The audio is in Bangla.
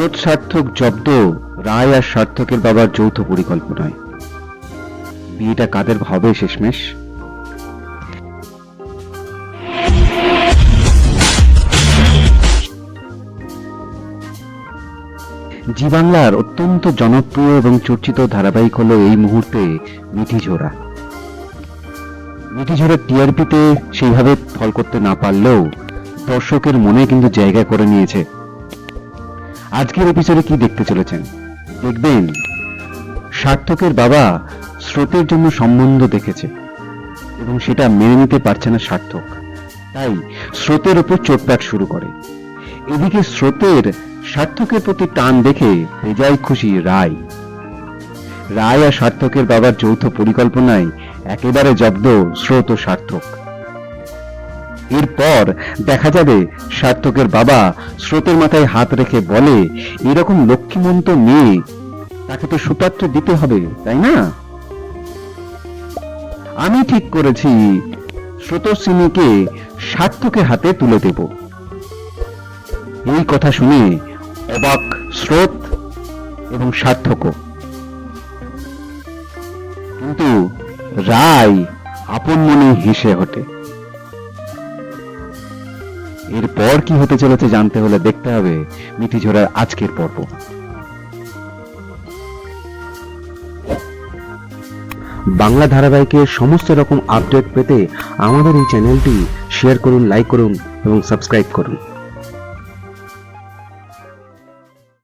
স্রোত সার্থক জব্দ, রায় আর সার্থকের বাবার যৌথ পরিকল্পনায়। বিয়েটা কাদের হবে শেষমেশ? জি বাংলার অত্যন্ত জনপ্রিয় এবং চর্চিত ধারাবাহিক হলো এই মুহূর্তে মিঠিঝোড়া মিঠিঝোড়ার টিআরপিতে সেইভাবে ফল করতে না পারলেও দর্শকের মনে কিন্তু জায়গা করে নিয়েছে আজকের এপিসোডে কি দেখতে চলেছেন? দেখবেন, সার্থকের বাবা স্রোতের জন্য সম্বন্ধ দেখেছে এবং সেটা মেনে নিতে পারছে না সার্থক। তাই স্রোতের উপর চোটপাট শুরু করে। এদিকে স্রোতের সার্থকের প্রতি টান দেখে বেজায় খুশি রায়। রায় আর সার্থকের বাবার যৌথ পরিকল্পনায় একেবারে জব্দ স্রোত ও সার্থক। এরপর দেখা যাবে সার্থকের বাবা স্রোতের মাথায় হাত রেখে বলে, এরকম লক্ষ্মীমন্ত মেয়ে, তাকে তো সুপাত্র দিতে হবে, তাই না? আমি ঠিক করেছি, স্রোতস্বিনীকে সার্থকের হাতে তুলে দেব। এই কথা শুনে অবাক স্রোত এবং সার্থকও। কিন্তু রায় আপন মনে হেসে ওঠে। এরপর কি হতে চলেছে জানতে হলে দেখতে হবে মিঠিঝোড়ার আজকের পর্ব। বাংলা ধারাবাহিকের সমস্ত রকম আপডেট পেতে আমাদের এই চ্যানেলটি শেয়ার করুন লাইক করুন এবং সাবস্ক্রাইব করুন।